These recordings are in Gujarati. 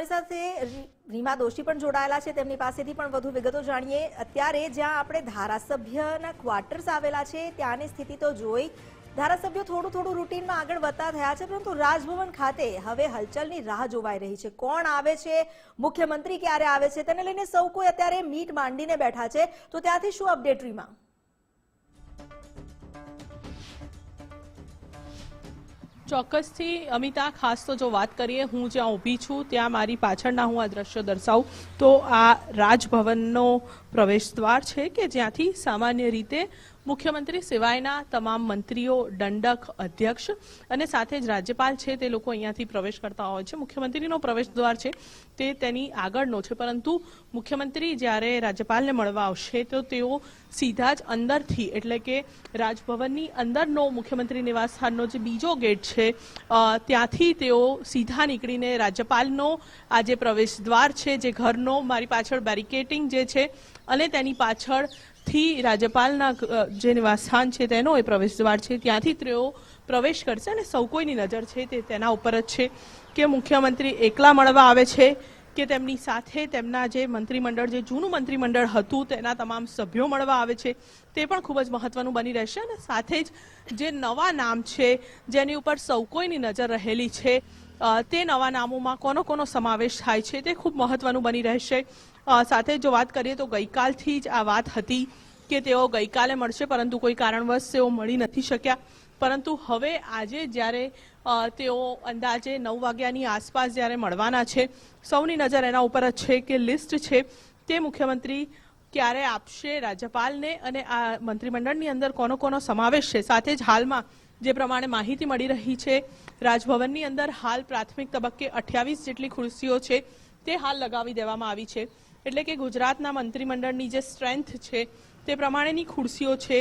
અમારી સાથે રીમા દોશી પણ જોડાયેલા છે. તેમની પાસેથી પણ વધુ વિગતો જાણીએ. અત્યારે જ્યાં આપણે ધારાસભ્યના ક્વાર્ટર્સ આવેલા છે, ત્યાંની સ્થિતિ તો જોઈ. ધારાસભ્યો થોડું થોડું રૂટીનમાં આગળ વધતા થયા છે, પરંતુ રાજભવન ખાતે હવે હલચલની રાહ જોવાઈ રહી છે. કોણ આવે છે? મુખ્યમંત્રી ક્યારે આવે છે? તેને લઈને સૌ કોઈ અત્યારે મીટ માંડીને બેઠા છે. તો ત્યાંથી શું અપડેટ રીમા? ચોક્કસથી અમિતા ખાસ તો જો વાત કરીએ, હું જ્યાં ઊભી છું, ત્યાં મારી પાછળના હું આ દ્રશ્યો દર્શાવું. તો આ રાજભવનનો પ્રવેશ દ્વાર છે કે જ્યાંથી સામાન્ય રીતે મુખ્યમંત્રી સિવાયના તમામ મંત્રીઓ, દંડક, અધ્યક્ષ અને સાથે જ રાજ્યપાલ છે તે લોકો અહીંયાથી પ્રવેશ કરતા હોય છે. મુખ્યમંત્રીનો પ્રવેશ દ્વાર છે તે તેની આગળનો છે. પરંતુ મુખ્યમંત્રી જ્યારે રાજ્યપાલને મળવા આવશે તો તેઓ સીધા જ અંદરથી, એટલે કે રાજભવનની અંદરનો મુખ્યમંત્રી નિવાસ સ્થાનનો જે બીજો ગેટ છે ત્યાંથી તેઓ સીધા નીકળીને રાજ્યપાલનો આ જે પ્રવેશ દ્વાર છે, જે ઘરનો, મારી પાછળ બેરિકેટિંગ જે છે અને તેની પાછળથી રાજ્યપાલના જે નિવાસસ્થાન છે તેનો એ પ્રવેશ દ્વાર છે. ત્યાંથી તેઓ પ્રવેશ કરશે અને સૌ કોઈની નજર છે તે તેના ઉપર જ છે કે મુખ્યમંત્રી એકલા મળવા આવે છે કે તેમની સાથે તેમના જે મંત્રીમંડળ, જે જૂનું મંત્રીમંડળ હતું તેના તમામ સભ્યો મળવા આવે છે તે પણ ખૂબ જ મહત્વનું બની રહેશે અને સાથે જ જે નવા નામ છે જેની ઉપર સૌ કોઈની નજર રહેલી છે તે નવા નામોમાં કોનો કોનો સમાવેશ થાય છે તે ખૂબ મહત્વનું બની રહેશે. સાથે જો વાત કરીએ તો ગઈકાલથી જ આ વાત હતી કે તેઓ ગઈકાલે મળશે, પરંતુ કોઈ કારણવશ તેઓ મળી નથી શક્યા. પરંતુ હવે આજે જ્યારે તેઓ અંદાજે નવ વાગ્યાની આસપાસ જ્યારે મળવાના છે, સૌની નજર એના ઉપર જ છે કે લિસ્ટ છે તે મુખ્યમંત્રી ક્યારે આપશે, રાજ્યપાલને અને આ મંત્રીમંડળની અંદર કોનો કોનો સમાવેશ છે. સાથે જ હાલમાં જે પ્રમાણે માહિતી મળી રહી છે, રાજભવનની અંદર હાલ પ્રાથમિક તબક્કે અઠ્યાવીસ જેટલી ખુરશીઓ છે તે હાલ લગાવી દેવામાં આવી છે. એટલે કે ગુજરાતના મંત્રીમંડળની જે સ્ટ્રેન્થ છે, તે પ્રમાણેની ખુરશીઓ છે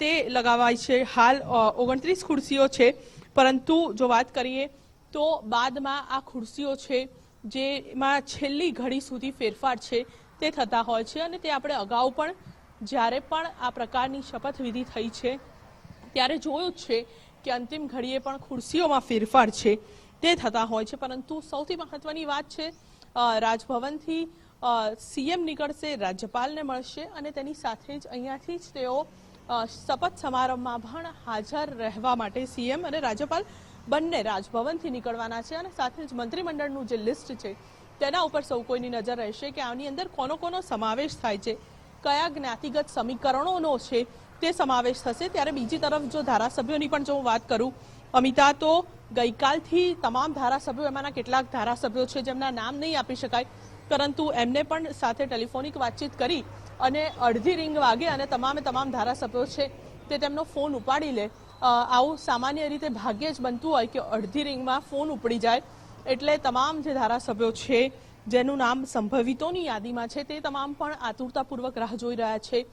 તે લગાવાય છે. હાલ ઓગણત્રીસ ખુરશીઓ છે. પરંતુ જો વાત કરીએ તો બાદમાં આ ખુરશીઓ છે, જેમાં છેલ્લી ઘડી સુધી ફેરફાર છે, તે થતા હોય છે અને તે આપણે અગાઉ પણ જ્યારે પણ આ પ્રકારની શપથવિધિ થઈ છે, ત્યારે જોયું છે કે અંતિમ ઘડીએ પણ ખુરશીઓમાં ફેરફાર છે. તે થતા હોય છે. પરંતુ સૌથી મહત્વની વાત છે રાજભવનથી સીએમ નીકળશે, રાજ્યપાલને મળશે અને તેની સાથે જ અહીંયાથી જ તેઓ શપથ સમારંભમાં પણ હાજર રહેવા માટે સીએમ અને રાજ્યપાલ બંને રાજભવનથી નીકળવાના છે અને સાથે જ મંત્રીમંડળનું જે લિસ્ટ છે, તેના ઉપર સૌ કોઈની નજર રહેશે કે આની અંદર કોનો કોનો સમાવેશ થાય છે, કયા જ્ઞાતિગત સમીકરણોનો છે તે સમાવેશ થશે. ત્યારે બીજી તરફ જો ધારાસભ્યોની પણ જો હું વાત કરું, અમિતા તો ગઈકાલથી તમામ ધારાસભ્યો, એમાંના કેટલાક ધારાસભ્યો છે જેમના નામ નહીં આપી શકાય, પરંતુ એમને પણ સાથે ટેલિફોનિક વાતચીત કરી અને અડધી રિંગ વાગે અને તમામે તમામ ધારાસભ્યો છે તે તેમનો ફોન ઉપાડી લે. આવું સામાન્ય રીતે ભાગ્યે જ બનતું હોય કે અડધી રિંગમાં ફોન ઉપડી જાય, એટલે તમામ જે ધારાસભ્યો છે, જેનું નામ સંભવિતોની યાદીમાં છે, તે તમામ પણ આતુરતાપૂર્વક રાહ જોઈ રહ્યા છે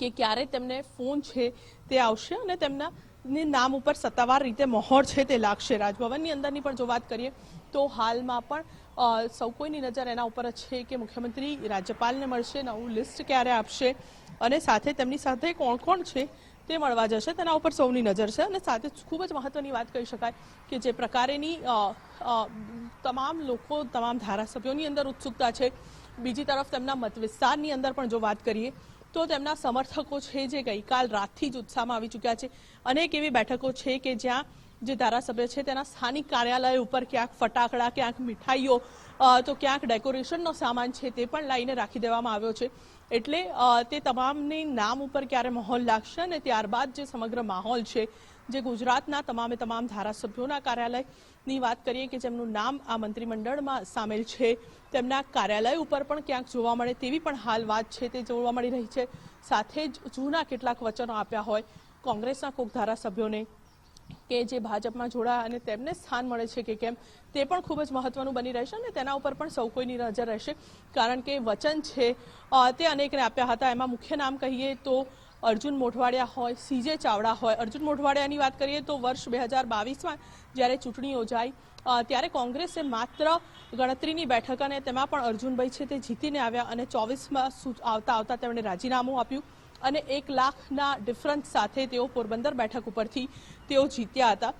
કે ક્યારે તેમને ફોન છે તે આવશે અને તેમના ની નામ ઉપર સત્તાવાર રીતે મહોર છે તે લાગશે. રાજભવનની અંદરની પણ જો વાત કરીએ, તો હાલમાં પણ સૌ કોઈની નજર એના ઉપર જ છે કે મુખ્યમંત્રી રાજ્યપાલને મળશે, નવું લિસ્ટ ક્યારે આપશે અને સાથે તેમની સાથે કોણ કોણ છે તે મળવા જશે, તેના ઉપર સૌની નજર છે. અને સાથે ખૂબ જ મહત્વની વાત કહી શકાય કે જે પ્રકારેની તમામ લોકો, તમામ ધારાસભ્યોની અંદર ઉત્સુકતા છે. બીજી તરફ તેમના મત વિસ્તારની અંદર પણ જો વાત કરીએ તો તેમના સમર્થકો છે જે ગઈકાલ રાતથી જ ઉત્સાહમાં આવી ચૂક્યા છે. અનેક એવી બેઠકો છે કે જ્યાં જે ધારાસભ્ય છે તેના સ્થાનિક કાર્યાલય ઉપર ક્યાંક ફટાકડા, ક્યાંક મીઠાઈઓ તો ક્યાંક ડેકોરેશનનો સામાન છે તે પણ લાવીને રાખી દેવામાં આવ્યો છે. એટલે તે તમામની નામ ઉપર ક્યારે માહોલ લાગશે અને ત્યારબાદ જે સમગ્ર માહોલ છે, જે ગુજરાતના તમામે તમામ ધારાસભ્યોના કાર્યાલયની વાત કરીએ કે જેમનું નામ આ મંત્રીમંડળમાં સામેલ છે, તેમના કાર્યાલય ઉપર પણ ક્યાંક જોવા મળે તેવી પણ હાલ વાત છે, તે જોવા મળી રહી છે. સાથે જ જૂના કેટલાક વચનો આપ્યા હોય કોંગ્રેસના કોક ધારાસભ્યોને. કે જે ભાજપમાં જોડાયા અને તેમને સ્થાન મળે છે કે કેમ, તે પણ ખૂબ જ મહત્વનું બની રહેશે અને તેના ઉપર પણ સૌ કોઈની નજર રહેશે. કારણ કે વચન છે તે અનેકને આપ્યા હતા. એમાં મુખ્ય નામ કહીએ તો અર્જુન મોઢવાડિયા હોય, સીજે ચાવડા હોય. અર્જુન મોઢવાડિયાની વાત કરીએ તો વર્ષ બે હજાર બાવીસમાં જ્યારે ચૂંટણી યોજાઈ ત્યારે કોંગ્રેસે માત્ર ગણતરીની બેઠક અને તેમાં પણ અર્જુનભાઈ છે તે જીતીને આવ્યા અને ચોવીસમાં આવતા આવતા તેમણે રાજીનામું આપ્યું. અને એક લાખના ડિફરન્સ સાથે તેઓ પોરબંદર બેઠક ઉપરથી તેઓ જીત્યા હતા.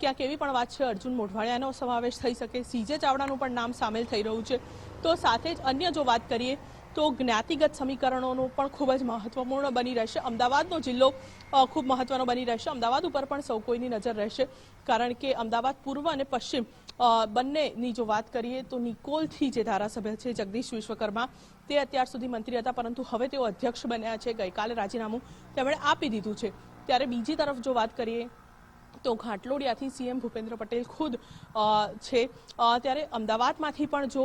ક્યાંક એવી પણ વાત છે, અર્જુન મોઢવાડિયાનો સમાવેશ થઈ શકે. સીજે ચાવડાનું પણ નામ સામેલ થઈ રહ્યું છે. તો સાથે જ અન્ય જો વાત કરીએ તો જ્ઞાતિગત સમીકરણોનું પણ ખૂબ જ મહત્વપૂર્ણ બની રહેશે. અમદાવાદનો જિલ્લો ખૂબ મહત્વનો બની રહેશે. અમદાવાદ ઉપર પણ સૌ કોઈની નજર રહેશે. કારણ કે અમદાવાદ પૂર્વ અને પશ્ચિમ બંનેની જો વાત કરીએ તો નિકોલથી જે ધારાસભ્ય છે જગદીશ વિશ્વકર્મા, તે અત્યાર સુધી મંત્રી હતા, પરંતુ હવે તેઓ અધ્યક્ષ બન્યા છે. ગઈકાલે રાજીનામું તેમણે આપી દીધું છે. ત્યારે બીજી તરફ જો વાત કરીએ તો ઘાટલોડિયાથી સીએમ ભૂપેન્દ્ર પટેલ ખુદ છે. ત્યારે અમદાવાદમાંથી પણ જો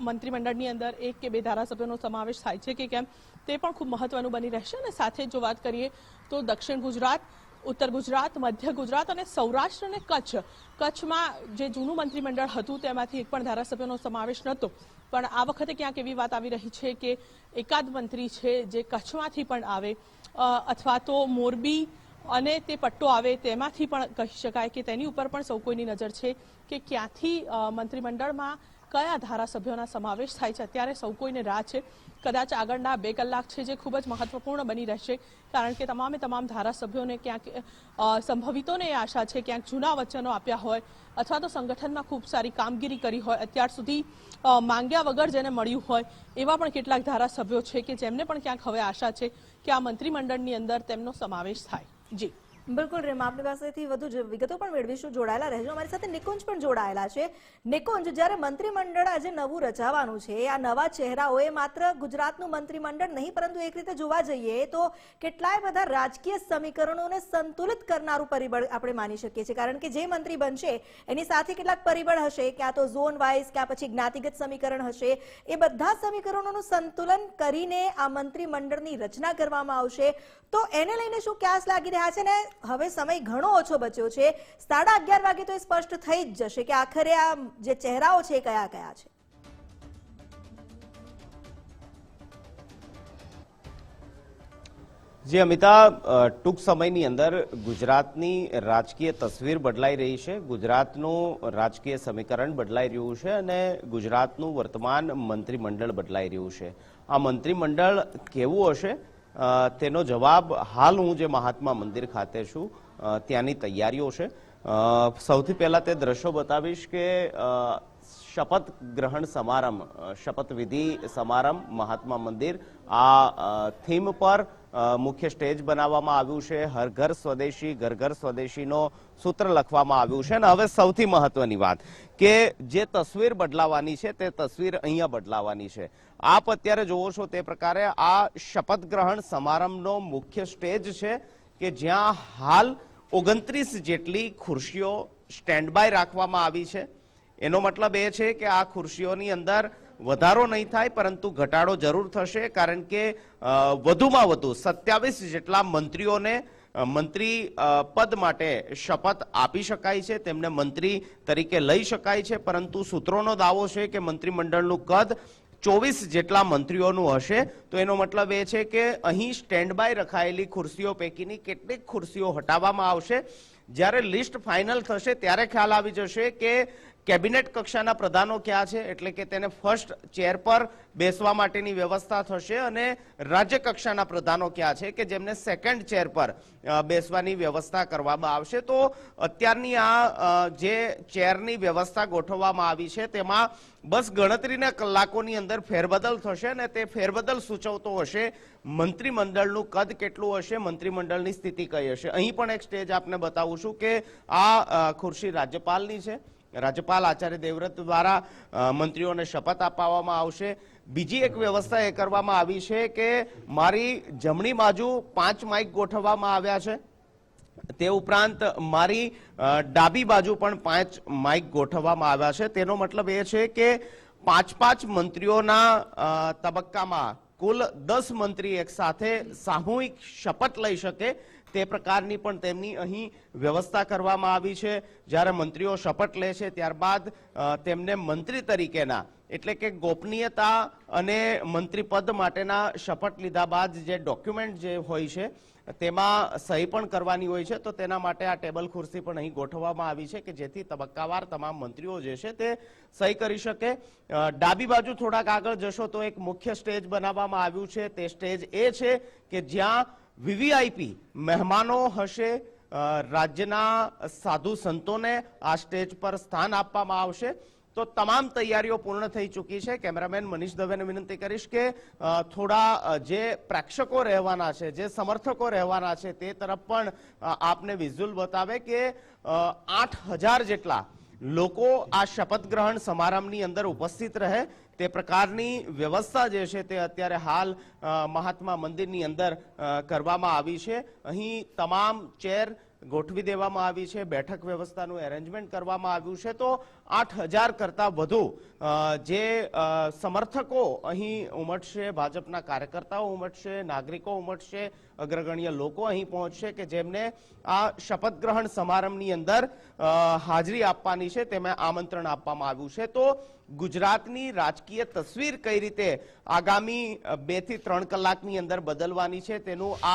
મંત્રીમંડળની અંદર એક કે બે ધારાસભ્યોનો સમાવેશ થાય છે કે કેમ, તે પણ ખૂબ મહત્વનું બની રહેશે. અને સાથે જ વાત કરીએ તો દક્ષિણ ગુજરાત, ઉત્તર ગુજરાત, મધ્ય ગુજરાત અને સૌરાષ્ટ્ર અને કચ્છ. કચ્છમાં જે જૂનું મંત્રીમંડળ હતું તેમાંથી એક પણ ધારાસભ્યનો સમાવેશ નહોતો. પણ આ વખતે ક્યાંક એવી વાત આવી રહી છે કે એકાદ મંત્રી છે જે કચ્છમાંથી પણ આવે અથવા તો મોરબી અને તે પટ્ટો આવે તેમાંથી પણ કહી શકાય કે તેની ઉપર પણ સૌ કોઈની નજર છે કે ક્યાંથી મંત્રીમંડળમાં કયા ધારાસભ્યોના સમાવેશ થાય છે? અત્યારે સૌ કોઈને રાહ છે. કદાચ આગળના બે કલાક છે જે ખૂબ જ મહત્વપૂર્ણ બની રહેશે, કારણ કે તમામે તમામ ધારાસભ્યોને ક્યાંક સંભવિતોને એ આશા છે ક્યાંક જૂના વચનો આપ્યા હોય અથવા તો સંગઠનમાં ખૂબ સારી કામગીરી કરી હોય, અત્યાર સુધી માંગ્યા વગર જેને મળ્યું હોય, એવા પણ કેટલાક ધારાસભ્યો છે કે જેમને પણ ક્યાંક હવે આશા છે કે આ મંત્રીમંડળની અંદર તેમનો સમાવેશ થાય. જી. બિલકુલ રેમ આપણી પાસેથી વધુ વિગતો પણ મેળવીશું. જોડાયેલા રહેજો. અમારી સાથે નિકુંજ પણ જોડાયેલા છે. નિકુંજ, જ્યારે મંત્રીમંડળ આજે નવું રચાવાનું છે, આ નવા ચહેરાઓએ માત્ર ગુજરાતનું મંત્રીમંડળ નહીં, પરંતુ એક રીતે જોવા જઈએ તો કેટલાય બધા રાજકીય સમીકરણોને સંતુલિત કરનારું પરિબળ આપણે માની શકીએ છીએ. કારણ કે જે મંત્રી બનશે, એની સાથે કેટલાક પરિબળ હશે, ક્યાં તો ઝોન વાઇઝ, ક્યાં પછી જ્ઞાતિગત સમીકરણ હશે, એ બધા સમીકરણોનું સંતુલન કરીને આ મંત્રીમંડળની રચના કરવામાં આવશે. તો એને લઈને શું ક્યાસ લાગી રહ્યા છે ને? હવે સમય ઘણો ઓછો બચ્યો છે. સાડા અગિયાર વાગે તો એ સ્પષ્ટ થઈ જ જશે કે આખરે આ જે ચહેરાઓ છે એ કયા કયા છે. જે, અમિતા ટૂંક સમયની અંદર ગુજરાતની રાજકીય તસવીર બદલાઈ રહી છે. ગુજરાતનું રાજકીય સમીકરણ બદલાઈ રહ્યું છે અને ગુજરાતનું વર્તમાન મંત્રીમંડળ બદલાઈ રહ્યું છે. આ મંત્રીમંડળ કેવું હશે? તેનો જવાબ હાલ હું જે મહાત્મા મંદિર ખાતે છું ત્યાંની તૈયારીઓ છે. સૌથી પહેલા તે દ્રશ્યો બતાવીશ કે શપથ ગ્રહણ સમારંભ શપથવિધિ સમારંભ મહાત્મા મંદિર આ થીમ પર મુખ્ય સ્ટેજ બનાવવામાં આવ્યું છે. હર ઘર સ્વદેશી, ઘર ઘર સ્વદેશીનો સૂત્ર લખવામાં આવ્યું છે. અને હવે સૌથી મહત્વની વાત કે જે તસવીર બદલાવાની છે તે તસવીર અહીંયા બદલાવાની છે. આપ અત્યારે જોવો છો તે પ્રકારે આ શપથ ગ્રહણ સમારંભનો મુખ્ય સ્ટેજ છે કે જ્યાં હાલ ઓગણત્રીસ જેટલી ખુરશીઓ સ્ટેન્ડ બાય રાખવામાં આવી છે. એનો મતલબ એ છે કે આ ખુરશીઓની અંદર વધારો નહીં થાય, પરંતુ ઘટાડો જરૂર થશે, કારણ કે વધુમાં વધુ સત્યાવીસ જેટલા મંત્રીઓને મંત્રી પદ માટે શપથ આપી શકાય છે, તેમને મંત્રી તરીકે લઈ શકાય છે, પરંતુ સૂત્રોનો દાવો છે કે મંત્રીમંડળનું કદ ચોવીસ જેટલા મંત્રીઓનું હશે, તો એનો મતલબ એ છે કે અહીં સ્ટેન્ડ બાય રખાયેલી ખુરશીઓ પૈકીની કેટલીક ખુરશીઓ હટાવવામાં આવશે. જ્યારે લિસ્ટ ફાઇનલ થશે, ત્યારે ખ્યાલ આવી જશે કે કેબિનેટ કક્ષાના પ્રધાનો ક્યાં છે? એટલે કે તેને ફર્સ્ટ ચેર પર બેસવા માટેની વ્યવસ્થા થશે અને રાજ્ય કક્ષાના પ્રધાનો ક્યાં છે કે જેમને સેકન્ડ ચેર પર બેસવાની વ્યવસ્થા કરવામાં આવશે? તો અત્યારની આ જે ચેરની વ્યવસ્થા ગોઠવવામાં આવી છે, તેમાં બસ ગણતરીના કલાકોની અંદર ફેરબદલ થશે અને તે ફેરબદલ સૂચવતો હશે મંત્રીમંડળનું કદ કેટલું હશે, મંત્રીમંડળની સ્થિતિ કઈ હશે? અહીં પણ એક સ્ટેજ આપને બતાવું છું કે આ ખુરશી રાજ્યપાલની છે. રાજ્યપાલ આચાર્ય દેવવ્રત દ્વારા મંત્રીઓને શપથ અપાવવામાં આવશે. બીજી એક વ્યવસ્થા એ કરવામાં આવી છે કે મારી જમણી બાજુ પાંચ માઇક ગોઠવવામાં આવ્યા છે. તે ઉપરાંત મારી ડાબી બાજુ પણ પાંચ માઇક ગોઠવવામાં આવ્યા છે. તેનો મતલબ એ છે કે પાંચ પાંચ મંત્રીઓના તબક્કામાં કુલ દસ મંત્રી એક સાથે સામૂહિક શપથ લઈ શકે. તે પ્રકારની પણ તેમની અહીં વ્યવસ્થા કરવામાં આવી છે. જ્યારે મંત્રીઓ શપથ લે છે, ત્યારબાદ તેમને મંત્રી તરીકેના, એટલે કે ગોપનીયતા અને મંત્રીપદ માટેના શપથ લીધા બાદ જે ડોક્યુમેન્ટ જે હોય છે, તેમાં સહી પણ કરવાની હોય છે. તો તેના માટે આ ટેબલ ખુરશી પણ અહીં ગોઠવવામાં આવી છે કે જેથી તબક્કાવાર તમામ મંત્રીઓ જે છે તે સહી કરી શકે. ડાબી બાજુ થોડાક આગળ જશો તો એક મુખ્ય સ્ટેજ બનાવવામાં આવ્યું છે. તે સ્ટેજ એ છે કે જ્યાં વીવીઆઈપી મહેમાનો હશે રાજ્યના સાધુ સંતોને આ સ્ટેજ પર સ્થાન આપવામાં આવશે. તો તમામ તૈયારીઓ પૂર્ણ થઈ ચૂકી છે. કેમેરામેન મનીષ દવેને વિનંતી કરીશ કે થોડા જે પ્રેક્ષકો રહેવાના છે, જે સમર્થકો રહેવાના છે, તે તરફ પણ આપને વિઝ્યુઅલ બતાવે કે આઠ જેટલા લોકો આ શપથ ગ્રહણ સમારંભની અંદર ઉપસ્થિત રહે. તે પ્રકારની વ્યવસ્થા જે છે તે અત્યારે હાલ મહાત્મા મંદિરની અંદર કરવામાં આવી છે. અહીં તમામ ચેર ગોઠવી દેવામાં આવી છે. બેઠક વ્યવસ્થાનું એરેન્જમેન્ટ કરવામાં આવ્યું છે. તો આઠ હજાર કરતા વધુ જે સમર્થકો અહીં ઉમટશે, ભાજપના કાર્યકર્તાઓ ઉમટશે, નાગરિકો ઉમટશે, અગ્રગણ્ય લોકો અહીં પહોંચશે કે જેમને આ શપથ ગ્રહણ સમારંભની અંદર હાજરી આપવાની છે. તેમાં આમંત્રણ આપવામાં આવ્યું છે. તો ગુજરાતની રાજકીય તસવીર કઈ રીતે આગામી બેથી ત્રણ કલાકની અંદર બદલવાની છે તેનું આ